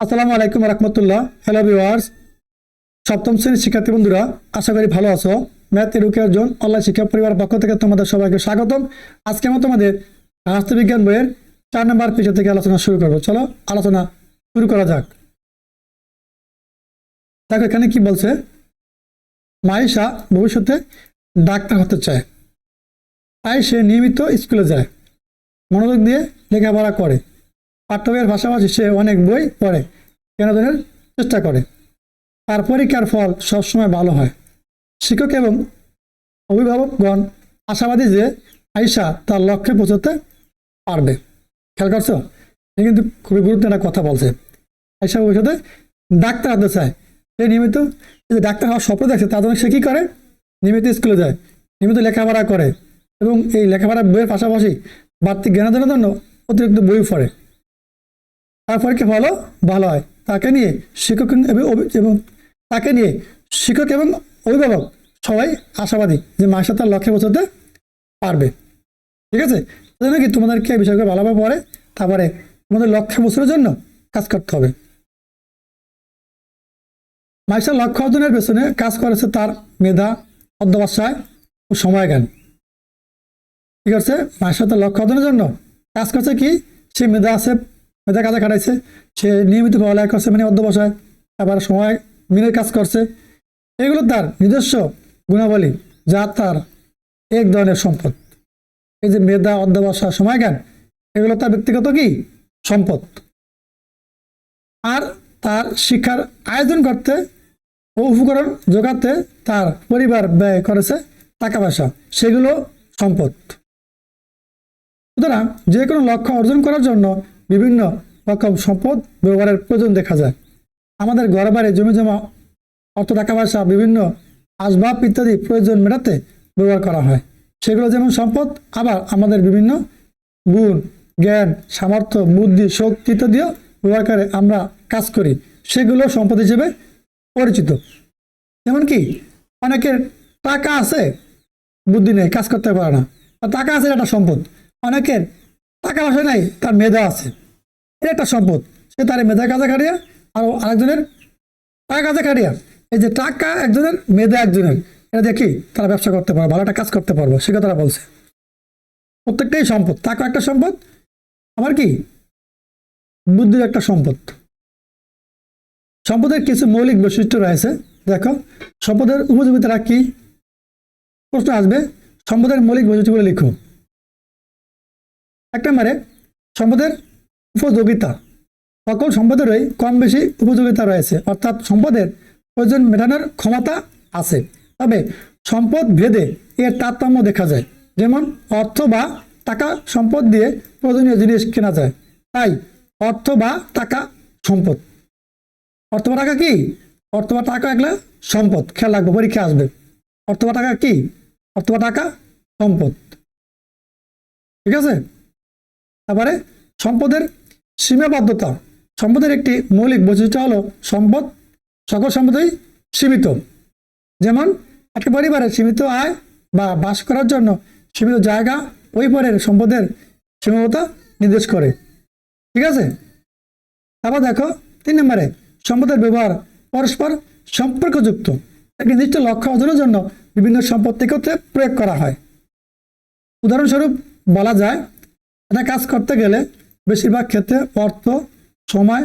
আসসালামু আলাইকুম রহমতুল্লাহ। Hello viewers সপ্তম শ্রেণির শিক্ষার্থী বন্ধুরা, আশা করি ভালো আছো। ম্যাথ এডুকেয়ার জোন অনলাইন শিক্ষা পরিবার পক্ষ থেকে তোমাদের সবাইকে স্বাগতম। আজকে আমি তোমাদের রাষ্ট্রবিজ্ঞান বইয়ের চার নম্বর পেজে থেকে আলোচনা শুরু করব। চলো, আলোচনা শুরু করা যাক। দেখো, এখানে কি বলছে? মাইশা ভবিষ্যতে ডাক্তার হতে চায়। তাই সে নিয়মিত স্কুলে যায়। মনোযোগ দিয়ে লেখাপড়া করে। পাঠ্যবইয়ের পাশাপাশি সে অনেক বই পড়ে বিনোদনের চেষ্টা করে। তার পরীক্ষার ফল সবসময় ভালো হয়। শিক্ষক এবং অভিভাবকগণ আশাবাদী যে আইসা তার লক্ষ্যে পৌঁছতে পারবে। খেয়াল করছ? এ কিন্তু খুবই গুরুত্বপূর্ণ একটা কথা বলছে। আইসা ভবিষ্যতে ডাক্তার হতে চায়। সে নিয়মিত যে ডাক্তার হওয়ার স্বপ্ন দেখছে তার জন্য সে কী করে? নিয়মিত স্কুলে যায়, নিয়মিত লেখাপড়া করে এবং এই লেখাপড়া বইয়ের পাশাপাশি বাড়তি জ্ঞানার্জনের জন্য অতিরিক্ত বই পড়ে। তার পরীক্ষা ভালো? ভালো হয়। তাকে নিয়ে শিক্ষক এবং তাকে নিয়ে শিক্ষক এবং অভিভাবক সবাই আশাবাদী যে মাসে তার লক্ষ্যে পৌঁছতে পারবে। ঠিক আছে? সেজন্য কি তোমাদেরকে এই বিষয়গুলো ভালোভাবে পড়ে, তারপরে তোমাদের লক্ষ্যে পৌঁছানোর জন্য কাজ করতে হবে। মাইশার লক্ষ্য অর্জনের পেছনে কাজ করেছে তার মেধা, অধ্যবসায় ও সময় জ্ঞান ঠিক আছে? মাইশার তার লক্ষ্য অর্জনের জন্য কাজ করছে কি? সে মেধা আছে মেধা কাজে খাটাইছে। সে নিয়মিত পড়ালেখা করছে মানে অধ্যবসায়, আবার সময় মিলে কাজ করছে। এগুলো তার নিজস্ব গুণাবলী, যা তার এক ধরনের সম্পদ। এই যে মেধা, অধ্যবসায় সময় জ্ঞান এগুলো তার ব্যক্তিগত কি? সম্পদ। আর তার শিক্ষার আয়োজন করতে ও উপকরণ জোগাতে তার পরিবার ব্যয় করেছে টাকা পয়সা, সেগুলো সম্পদ। সুতরাং যে কোনো লক্ষ্য অর্জন করার জন্য বিভিন্ন রকম সম্পদ ব্যবহারের প্রয়োজন দেখা যায়। আমাদের ঘর বাড়ি, জমি জমা, অর্থ, টাকা পয়সা, বিভিন্ন আসবাব ইত্যাদি প্রয়োজন মেটাতে ব্যবহার করা হয়। সেগুলো যেমন সম্পদ, আবার আমাদের বিভিন্ন গুণ, জ্ঞান, সামর্থ্য, বুদ্ধি, শক্তি ইত্যাদিও ব্যবহার করে আমরা কাজ করি। সেগুলো সম্পদ হিসেবে পরিচিত। যেমন কি অনেকের টাকা আছে, বুদ্ধি নেই, কাজ করতে পারে না। টাকা আছে একটা সম্পদ। অনেকের টাকা পয়সা নাই, তার মেধা আছে। এটা একটা সম্পদ। সে তার মেধা কাজে খাটিয়া, আর আরেকজনের টাকা কাজে খাটিয়া। এই যে টাকা একজনের, মেধা একজনের, এটা দেখি তারা ব্যবসা করতে পারবে, ভালো একটা কাজ করতে পারব, সে কথাটা বলছে। প্রত্যেকটাই সম্পদ। টাকা একটা সম্পদ, আবার কি? বুদ্ধির একটা সম্পদ। সম্পদের কিছু মৌলিক বৈশিষ্ট্য রয়েছে। দেখো, সম্পদের উপযোগিতাটা কি? প্রশ্ন আসবে, সম্পদের মৌলিক বৈশিষ্ট্যগুলো লিখো। এক নম্বরে সম্পদের উপযোগিতা। সকল সম্পদেরই কম বেশি উপযোগিতা রয়েছে। অর্থাৎ সম্পদের প্রয়োজন মেটানোর ক্ষমতা আছে। তবে সম্পদ ভেদে এর তারতম্য দেখা যায়। যেমন অর্থ বা টাকা সম্পদ দিয়ে প্রয়োজনীয় জিনিস কেনা যায়। তাই অর্থ বা টাকা সম্পদ। অর্থ বা টাকা কি? অর্থ বা টাকা এগুলো সম্পদ। খেয়াল রাখব, পরীক্ষা আসবে। অর্থ বা টাকা কি? অর্থ বা টাকা সম্পদ। ঠিক আছে? তারপরে সম্পদের সীমাবদ্ধতা। সম্পদের একটি মৌলিক বৈশিষ্ট্য হলো সম্পদ, সকল সম্পদই সীমিত। যেমন, একটা পরিবারের সীমিত আয় বা বাস করার জন্য সীমিত জায়গা ওই পরের সম্পদের সীমাবদ্ধতা নির্দেশ করে। ঠিক আছে? তারপর দেখো, তিন নম্বরে, সম্পদের ব্যবহার পরস্পর সম্পর্কযুক্ত। একটি নির্দিষ্ট লক্ষ্য অর্জনের জন্য বিভিন্ন সম্পদ একত্রে প্রয়োগ করা হয়। উদাহরণস্বরূপ বলা যায় একটা কাজ করতে গেলে বেশিরভাগ ক্ষেত্রে অর্থ, সময়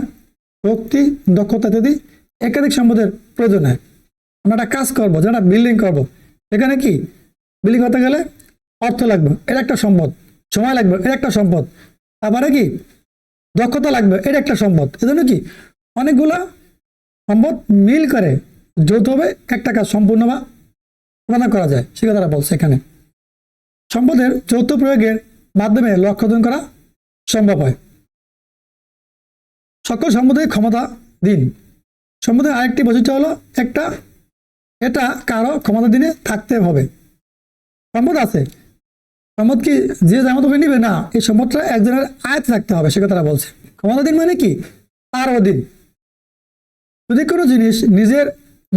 শক্তি দক্ষতা ইত্যাদি একাধিক সম্পদের প্রয়োজন হয়। আমরা একটা কাজ করব যেটা বিল্ডিং করব। এখানে কি? বিল্ডিং করতে গেলে অর্থ লাগবে এটা একটা সম্পদ, সময় লাগবে এটা একটা সম্পদ। তারপরে কি? দক্ষতা লাগবে এটা একটা সম্পদ। এজন্য কি? অনেকগুলো সম্পদ মিল করে যৌথভাবে একটা কাজ সম্পূর্ণ বা সমাধান করা যায়। সে কথাটা বলছে এখানে। সম্পদের যৌথ প্রয়োগের মাধ্যমে লক্ষ্য অর্জন করা সম্ভব হয়। সকল সম্পদের ক্ষমতা দিন। সম্পদের আরেকটি বৈশিষ্ট্য হলো একটা, এটা কারও ক্ষমতা দিনে থাকতে হবে। সম্পদ আছে? সম্পদ কি যে যেমন তুমি নিবে? না, এই সম্পদটা একজনের আয়ত্তে থাকতে হবে, সে কথাটা বলছে। ক্ষমতা দিন মানে কি? তার অধীন যদি কোনো জিনিস নিজের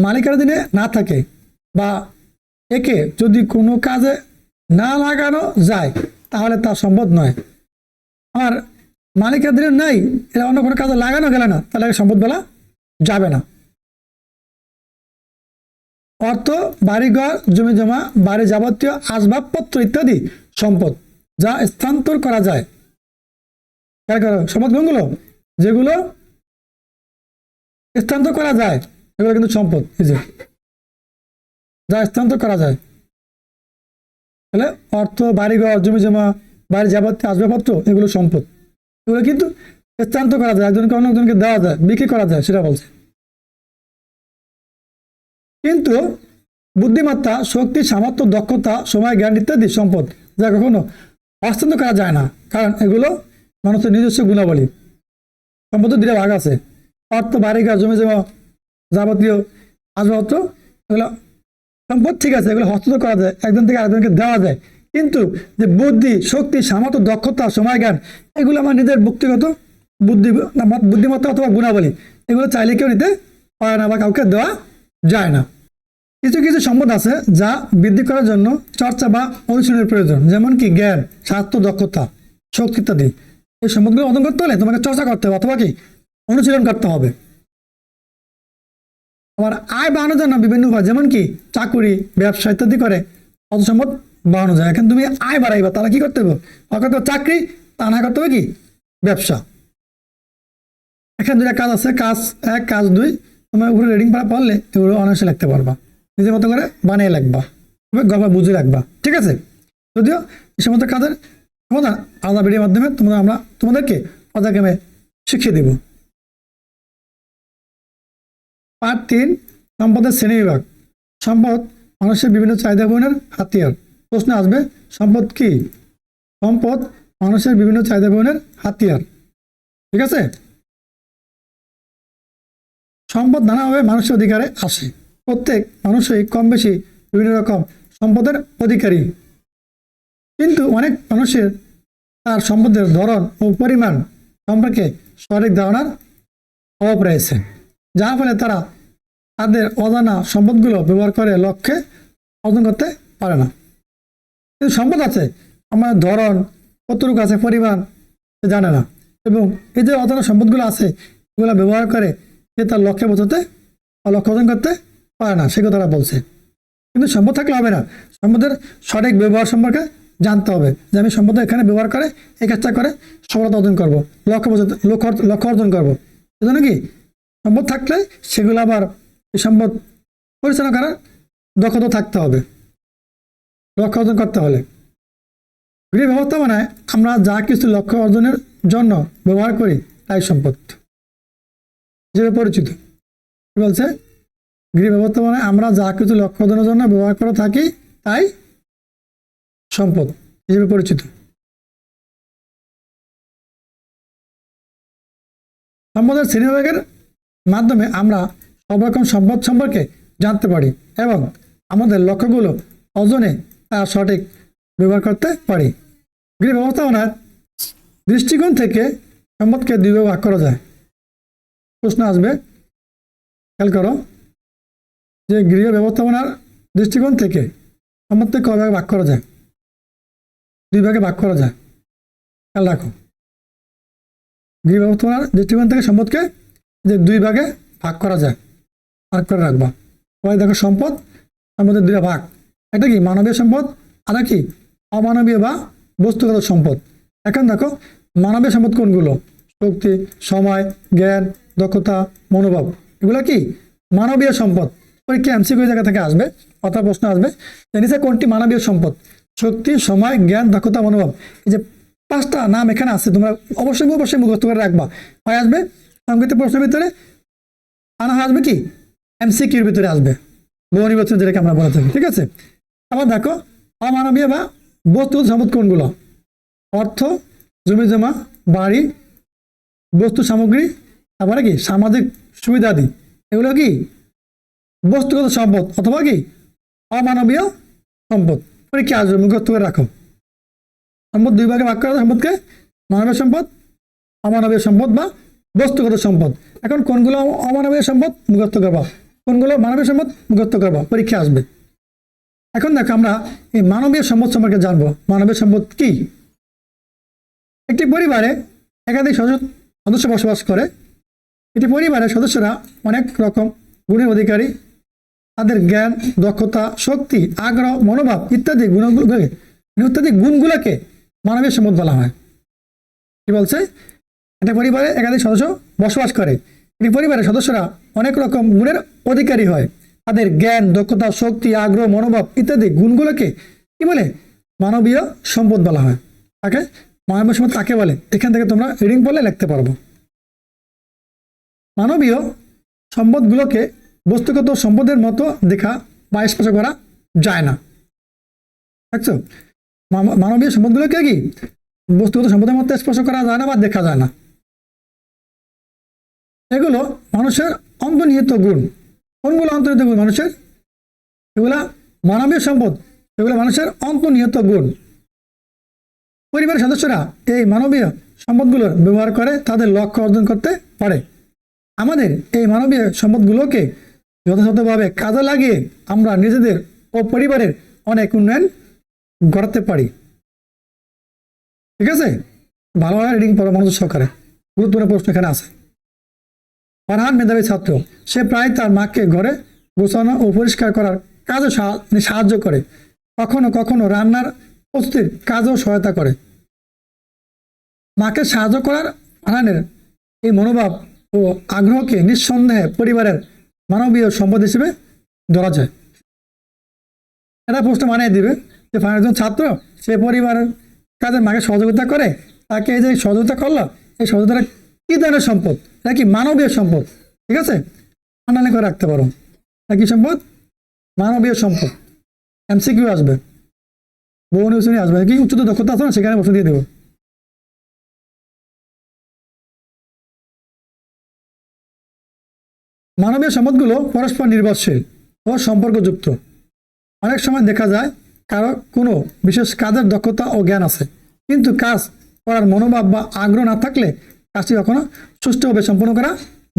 মালিকানাধীনে না থাকে বা একে যদি কোনো কাজে না লাগানো যায় তাহলে তা সম্ভব নয়। আমার মালিকাদের নাই, এরা অন্য কোনো কাজে লাগানো গেলে না, তাহলে সম্পদ বলা যাবে না। অর্থ, বাড়িঘর জমি জমা বাড়ি যাবতীয় আসবাবপত্র ইত্যাদি সম্পদ যা স্থানান্তর করা যায়। সম্পদ কোনগুলো? যেগুলো স্থানান্তর করা যায়, এগুলো কিন্তু সম্পদ, এই যে। যা স্থানান্তর করা যায়। তাহলে অর্থ বাড়িঘর জমি জমা বাড়ি যাবতীয় আসবাবপত্র, এগুলো সম্পদ। এগুলো কিন্তু স্থানান্তর করা যায়, একজনকে অন্য একজনকে দেওয়া যায়, বিক্রি করা যায়, সেটা বলছে। কিন্তু বুদ্ধিমত্তা, শক্তি, সামর্থ্য, দক্ষতা, সময়, জ্ঞান ইত্যাদি সম্পদ যা কখনো হস্তান্তর করা যায় না, কারণ এগুলো মানুষের নিজস্ব গুণাবলী। সম্পদের দুটো ভাগ আছে। অর্থ বাড়িঘর জমি জমা যাবতীয় আসবাবপত্র, এগুলো সম্পদ ঠিক আছে, এগুলো হস্তান্তর করা যায়, একজন থেকে আরেকজনকে দেওয়া যায়। কিন্তু যে বুদ্ধি, শক্তি, সামর্থ্য, দক্ষতা সময় জ্ঞান এগুলো আমার নিজের ব্যক্তিগত বুদ্ধি বুদ্ধিমত্তা অথবা গুণাবলী, এগুলো চাইলে কেউ নিতে পারে না বা কাউকে দেওয়া যায় না। কিছু কিছু সম্পদ আছে যা বৃদ্ধি করার জন্য চর্চা বা অনুশীলনের প্রয়োজন, যেমন কি জ্ঞান স্বাস্থ্য দক্ষতা, শক্তি ইত্যাদি। এই সম্পদগুলো অর্জন করতে হলে তোমাকে চর্চা করতে হবে, অথবা কি? অনুশীলন করতে হবে। আবার আয় বাড়ানোর জন্য বিভিন্ন উপায়, যেমন কি চাকুরি, ব্যবসা ইত্যাদি করে অত সম্পদ বাড়ানো যায় এখন তুমি আয় বাড়াইবা, তাহলে কি করতে হবে? চাকরি, তা না করতে হবে কি? ব্যবসা। এখানে দুটা কাজ আছে, কাজ এক, কাজ দুই। তোমার উপরে রেডিং পড়া পড়লে এগুলো অনায়াসে লিখতে পারবা। নিজের মতো করে বানিয়ে লাগবা তবে গল্প বুঝে রাখবা, ঠিক আছে? যদিও এই সমস্ত কাজের সমাধান আলাদা ভিডিওর মাধ্যমে তোমরা আমরা তোমাদেরকে পদাক্রমে শিখিয়ে দেব। পার্ট তিন, সম্পদের শ্রেণি বিভাগ। সম্পদ মানুষের বিভিন্ন চাহিদা পূরণের হাতিয়ার। প্রশ্ন আসবে, সম্পদ কি? সম্পদ মানুষের বিভিন্ন চাহিদা পূরণের হাতিয়ার। ঠিক আছে? সম্পদ নানাভাবে মানুষের অধিকারে আসে। প্রত্যেক মানুষই কম বেশি বিভিন্ন রকম সম্পদের অধিকারী। কিন্তু অনেক মানুষের তার সম্পদের ধরন ও পরিমাণ সম্পর্কে সঠিক ধারণার অভাব রয়েছে। যার ফলে তারা তাদের অজানা সম্পদগুলো ব্যবহার করে লক্ষ্যে অর্জন করতে পারে না। কিন্তু সম্পদ আছে, আমার ধরন, কতটুকু আছে পরিমাণ, সে জানে না। এবং এই যে অজানা সম্পদগুলো আছে, এগুলো ব্যবহার করে সে তার লক্ষ্যে পৌঁছতে বা লক্ষ্য অর্জন করতে পারে না, সে কথা তারা বলছে। কিন্তু সম্পদ থাকলে হবে না। সম্পদের সঠিক ব্যবহার সম্পর্কে জানতে হবে যে আমি সম্পদ এখানে ব্যবহার করে, এই কাজটা করে সফলতা অর্জন করব, লক্ষ্য পৌঁছাতে, লক্ষ্য লক্ষ্য অর্জন করব। সেজন্য কি? সম্পদ থাকলে সেগুলো আবার এই সম্পদ পরিচালনা করার দক্ষতা থাকতে হবে। লক্ষ্য অর্জন করতে হলে। গৃহ ব্যবস্থাপনায় আমরা যা কিছু লক্ষ্য অর্জনের জন্য ব্যবহার করি তাই সম্পদ। হিসেবে পরিচিত। কি বলছে? গৃহ ব্যবস্থাপনায় আমরা যা কিছু লক্ষ্য অর্জনের জন্য ব্যবহার করে থাকি তাই সম্পদ হিসেবে পরিচিত। সম্পদের শ্রেণীবিভাগের মাধ্যমে আমরা সব রকম সম্পদ সম্পর্কে জানতে পারি এবং আমাদের লক্ষ্যগুলো অজনে তা সঠিক ব্যবহার করতে পারি। গৃহ ব্যবস্থাপনার দৃষ্টিকোণ থেকে সম্পদকে দুই ভাগে করা যায়। প্রশ্ন আসবে, খেয়াল করো, যে গৃহ ব্যবস্থাপনার দৃষ্টিকোণ থেকে সম্পদকে কয় ভাগে ভাগ করা যায়? দুই ভাগে ভাগ করা যায়। খেয়াল রাখো। গৃহ ব্যবস্থাপনার দৃষ্টিকোণ থেকে সম্পদকে যে দুই ভাগে ভাগ করা যায়। ভাগ করে রাখবা। সবাই দেখো সম্পদ সম্পদের দুইটা ভাগ। একটা কি? মানবীয় সম্পদ আর কি? অমানবীয় বা বস্তুগত সম্পদ। এখন দেখো, মানবীয় সম্পদ কোনগুলো? শক্তি, সময়, জ্ঞান, দক্ষতা, মনোভাব। এগুলো কি? মানবীয় সম্পদ। পরীক্ষা এমসিকিউ জায়গা থেকে আসবে, অথবা প্রশ্ন আসবে। নিচে কোনটি মানবীয় সম্পদ? শক্তি, সময়, জ্ঞান, দক্ষতা, মনোভাব। এই যে পাঁচটা নাম এখানে আছে, তোমরা অবশ্যই অবশ্যই মুখস্থ করে রাখবা। হয় আসবে সংক্ষিপ্ত প্রশ্নের ভিতরে? আনা আসবে কি? এমসিকিউর ভিতরে আসবে। বহু নির্বাচন যেটাকে আমরা বলে থাকি, ঠিক আছে? আবার দেখো অমানবীয় বা বস্তুগত সম্পদ কোনগুলো? অর্থ, জমি জমা, বাড়ি, বস্তু সামগ্রী, তারপরে কি? সামাজিক সুবিধাদি এগুলো কি? বস্তুগত সম্পদ অথবা কি? অমানবীয় সম্পদ। পরীক্ষা আসবে? মুখস্থ করে রাখো। সম্পদ দুই ভাগে ভাগ করা সম্পদকে মানবীয় সম্পদ, অমানবীয় সম্পদ বা বস্তুগত সম্পদ। এখন কোনগুলো অমানবীয় সম্পদ? মুখস্থ করবা। কোনগুলো মানবীয় সম্পদ? মুখস্থ করবা। পরীক্ষা আসবে। এখন দেখো আমরা এই মানবীয় সম্পদ সম্পর্কে জানব। মানবীয় সম্পদ কি? একটি পরিবারে একাধিক সদস্য বসবাস করে। এটি পরিবারের সদস্যরা অনেক রকম গুণের অধিকারী। তাদের জ্ঞান, দক্ষতা, শক্তি, আগ্রহ, মনোভাব ইত্যাদি গুণগুলোকে ইত্যাদি গুণগুলোকে মানবীয় সম্পদ বলা হয়। কি বলছে? একটা পরিবারে একাধিক সদস্য বসবাস করে। এই পরিবারের সদস্যরা অনেক রকম গুণের অধিকারী হয়। তাদের জ্ঞান, দক্ষতা, শক্তি, আগ্রহ, মনোভাব ইত্যাদি গুণগুলোকে কি বলে? মানবীয় সম্পদ বলা হয়। তাকে মানবীয় সম্পদ কাকে বলে। এখান থেকে তোমরা রিডিং পড়লে লিখতে পারব। মানবীয় সম্পদগুলোকে বস্তুগত সম্পদের মতো দেখা বা স্পর্শ করা যায় না। দেখছ? মানবীয় সম্পদগুলোকে কি বস্তুগত সম্পদের মতো স্পর্শ করা যায় না বা দেখা যায় না? এগুলো মানুষের অন্তর্নিহিত গুণ। কোনগুলো অন্তর্নিহিত গুণ? মানুষের? এগুলা মানবীয় সম্পদ। এগুলো মানুষের অন্তর্নিহিত গুণ। পরিবারের সদস্যরা এই মানবীয় সম্পদগুলোর ব্যবহার করে তাদের লক্ষ্য অর্জন করতে পারে। আমাদের এই মানবীয় সম্পদগুলোকে যথাযথভাবে কাজে লাগিয়ে আমরা নিজেদের ও পরিবারের অনেক উন্নয়ন গড়াতে পারি। ঠিক আছে? ভালোভাবে রিডিং পরামর্শ সহকারে। গুরুত্বপূর্ণ প্রশ্ন এখানে আছে। ফারহান মেধাবী ছাত্র। সে প্রায় তার মাকে ঘরে গোছানো ও পরিষ্কার করার কাজও সাহা- সাহায্য করে। কখনো কখনো রান্নার প্রস্তুতির কাজও সহায়তা করে। মাকে সাহায্য করার ফারহানের এই মনোভাব ও আগ্রহকে নিঃসন্দেহে পরিবারের মানবীয় সম্পদ হিসেবে ধরা যায়। এটা প্রশ্ন মানিয়ে দিবে যে ফারহান একজন ছাত্র সে পরিবারের কাজে মাকে সহযোগিতা করে, তাকে এই যে সহযোগিতা করল, এই সহযোগিতাটা কি ধরনের সম্পদ? এটা কি মানবীয় সম্পদ? ঠিক আছে? আন্ডারলাইন করে রাখতে পারো। এটা কি সম্পদ? মানবীয় সম্পদ। এমসিকিউ আসবে। বহু নিউশনে আসবে। কি উচ্চতর দক্ষতা আছে না? সেখানে বসে দিয়ে দেবো। মানবীয় সম্পদগুলো পরস্পর নির্ভরশীল ও সম্পর্কযুক্ত। অনেক সময় দেখা যায় কারও কোনো বিশেষ কাজের দক্ষতা ও জ্ঞান আছে। কিন্তু কাজ করার মনোভাব বা আগ্রহ না থাকলে কাজটি কখনো সুষ্ঠুভাবে সম্পন্ন করা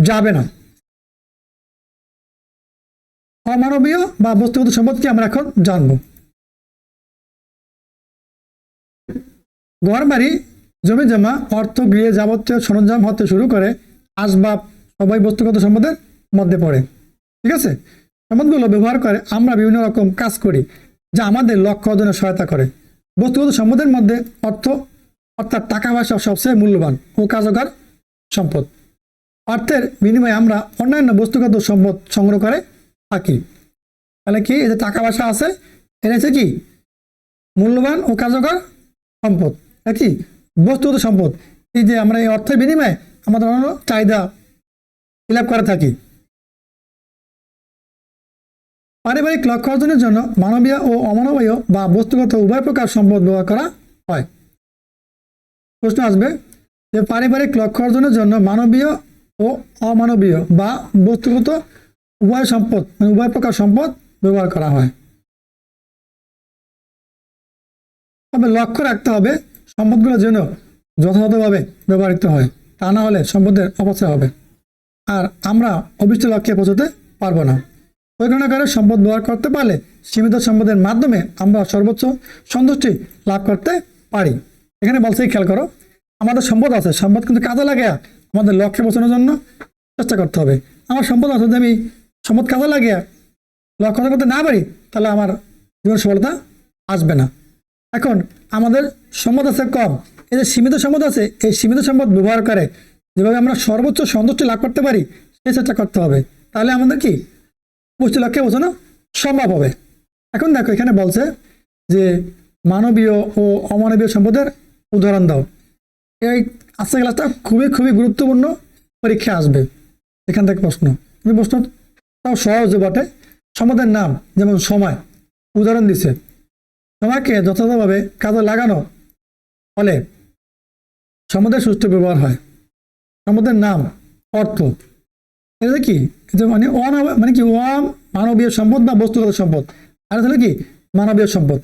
যাবে না। অমানবীয় বা বস্তুগত সম্পদকে আমরা এখন জানব। ঘর বাড়ি জমি জমা অর্থ, গৃহে যাবতীয় সরঞ্জাম হতে শুরু করে আসবাব, সবাই বস্তুগত সম্পদের মধ্যে পড়ে। ঠিক আছে? সম্পদগুলো ব্যবহার করে আমরা বিভিন্ন রকম কাজ করি, যা আমাদের লক্ষ্য অর্জনে সহায়তা করে। বস্তুগত সম্পদের মধ্যে অর্থ অর্থাৎ টাকা পয়সা সবচেয়ে মূল্যবান ও কার্যকর সম্পদ। অর্থের বিনিময়ে আমরা অন্যান্য বস্তুগত সম্পদ সংগ্রহ করে থাকি। তাহলে কি এই যে টাকা পয়সা আছে হচ্ছে কি? মূল্যবান ও কার্যকর সম্পদ। কি? বস্তুগত সম্পদ। এই যে আমরা এই অর্থের বিনিময়ে আমাদের অন্যান্য চাহিদা ফিল করে থাকি। পারিবারিক লক্ষ্য অর্জনের জন্য মানবীয় ও অমানবীয় বা বস্তুগত উভয় প্রকার সম্পদ ব্যবহার করা হয়। প্রশ্ন আসবে যে পারিবারিক লক্ষ্য অর্জনের জন্য মানবীয় ও অমানবীয় বা বস্তুগত উভয় সম্পদ মানে উভয় প্রকার সম্পদ ব্যবহার করা হয়। তবে লক্ষ্য রাখতে হবে সম্পদগুলো যেন যথাযথভাবে ব্যবহৃত হয়, তা না হলে সম্পদের অপচয় হবে। আর আমরা অভিষ্ট লক্ষ্যে পৌঁছতে পারব না। পরিগণাকারে সম্পদ ব্যবহার করতে পারলে সীমিত সম্পদের মাধ্যমে আমরা সর্বোচ্চ সন্তুষ্টি লাভ করতে পারি। এখানে বলছে খেয়াল করো, আমাদের সম্পদ আছে, সম্পদ কিন্তু কাজে লাগে আমাদের লক্ষ্যে পৌঁছানোর জন্য চেষ্টা করতে হবে। আমার সম্পদ আছে যদি আমি সম্পদ কাজে লাগে, লক্ষ্য করতে না পারি, তাহলে আমার জীবন সফলতা আসবে না। এখন আমাদের সম্পদ আছে কম। এই যে সীমিত সম্পদ আছে, এই সীমিত সম্পদ ব্যবহার করে যেভাবে আমরা সর্বোচ্চ সন্তুষ্টি লাভ করতে পারি, সেই চেষ্টা করতে হবে। তাহলে আমাদের কি? পুষ্টি লক্ষ্যে পৌঁছানো সম্ভব হবে। এখন দেখো, এখানে বলছে যে মানবীয় ও অমানবীয় সম্পদের উদাহরণ দাও। এই আজকের ক্লাসটা খুবই খুবই গুরুত্বপূর্ণ পরীক্ষা আসবে। এখান থেকে প্রশ্ন। এই প্রশ্নটাও সহজ বটে। সম্পদের নাম, যেমন সময়, উদাহরণ দিছে। সময়কে যথাযথভাবে কাজে লাগানো ফলে সম্পদের সুষ্ঠু ব্যবহার হয়। সম্পদের নাম, অর্থ। এটা কি? এটা মানে অনাব মানে কি? অ মানবীয় সম্পদ বা বস্তুগত সম্পদ? আর তাহলে কি? মানবীয় সম্পদ।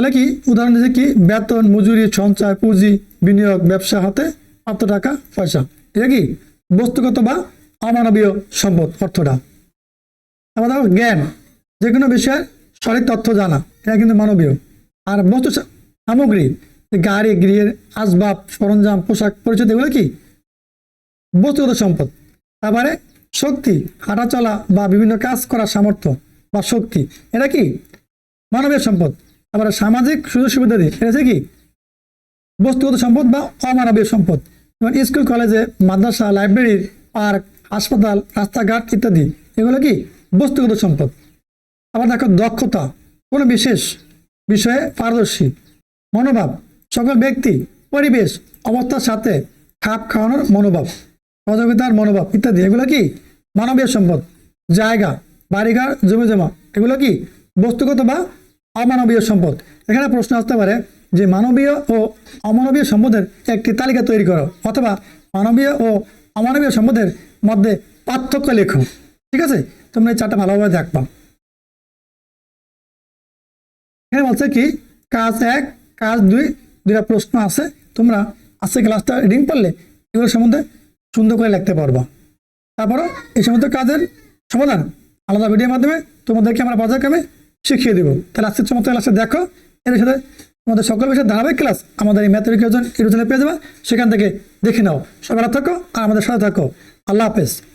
তাহলে কি উদাহরণ দিচ্ছে কি? বেতন, মজুরি, সঞ্চয়, পুঁজি, বিনিয়োগ, ব্যবসা, হাতে প্রাপ্ত টাকা, পয়সা। এটা কি? বস্তুগত বা অমানবীয় সম্পদ, অর্থটা। আবার দেখো, জ্ঞান। যে কোনো বিষয়ে সঠিক তথ্য জানা, এটা কিন্তু মানবীয়। আর বস্তু সামগ্রী গাড়ি, গৃহের আসবাব, সরঞ্জাম, পোশাক পরিচিত এগুলো কি? বস্তুগত সম্পদ। তারপরে শক্তি হাঁটা চলা বা বিভিন্ন কাজ করার সামর্থ্য বা শক্তি, এটা কি? মানবীয় সম্পদ। তারপরে সামাজিক সুযোগ সুবিধাদি এটা হচ্ছে কি? বস্তুগত সম্পদ বা অমানবীয় সম্পদ। যেমন স্কুল, কলেজে, মাদ্রাসা, লাইব্রেরি, পার্ক, হাসপাতাল, রাস্তাঘাট ইত্যাদি। এগুলো কি? বস্তুগত সম্পদ। আবার দেখো, দক্ষতা। কোনো বিশেষ বিষয়ে পারদর্শী। মনোভাব। সকল ব্যক্তি, পরিবেশ, অবস্থার সাথে খাপ খাওয়ানোর মনোভাব। সহযোগিতার মনোভাব ইত্যাদি। এগুলো কি? মানবীয় সম্পদ। জায়গা, বাড়িঘর জমি জমা এগুলো কি? বস্তুগত বা অমানবীয় সম্পদ। এখানে প্রশ্ন আসতে পারে যে মানবীয় ও অমানবীয় সম্পদের একটি তালিকা তৈরি করো, অথবা মানবীয় ও অমানবীয় সম্পদের মধ্যে পার্থক্য লেখো। ঠিক আছে? তোমরা এই চারটা ভালোভাবে দেখবা। এখানে বলছে কি, কাজ এক, কাজ দুই, দুইটা প্রশ্ন আছে। তোমরা আজকে ক্লাসটা রিডিং পড়লে এগুলো সম্বন্ধে সুন্দর করে লিখতে পারবা। তারপরও এই সমস্ত কাজের সমাধান আলাদা ভিডিওর মাধ্যমে তোমাদেরকে আমরা পর্যায়ক্রমে শিখিয়ে দেবো। তাহলে আজকের চমৎকার ক্লাসে দেখো, এর সাথে তোমাদের সকল বিষয়ে ধারাবাহিক ক্লাস আমাদের এই ম্যাথের ইউটিউব চ্যানেল পেয়ে যাবে। সেখান থেকে দেখে নাও। সকালে থাকো আর আমাদের সাথে থাকো। আল্লাহ হাফেজ।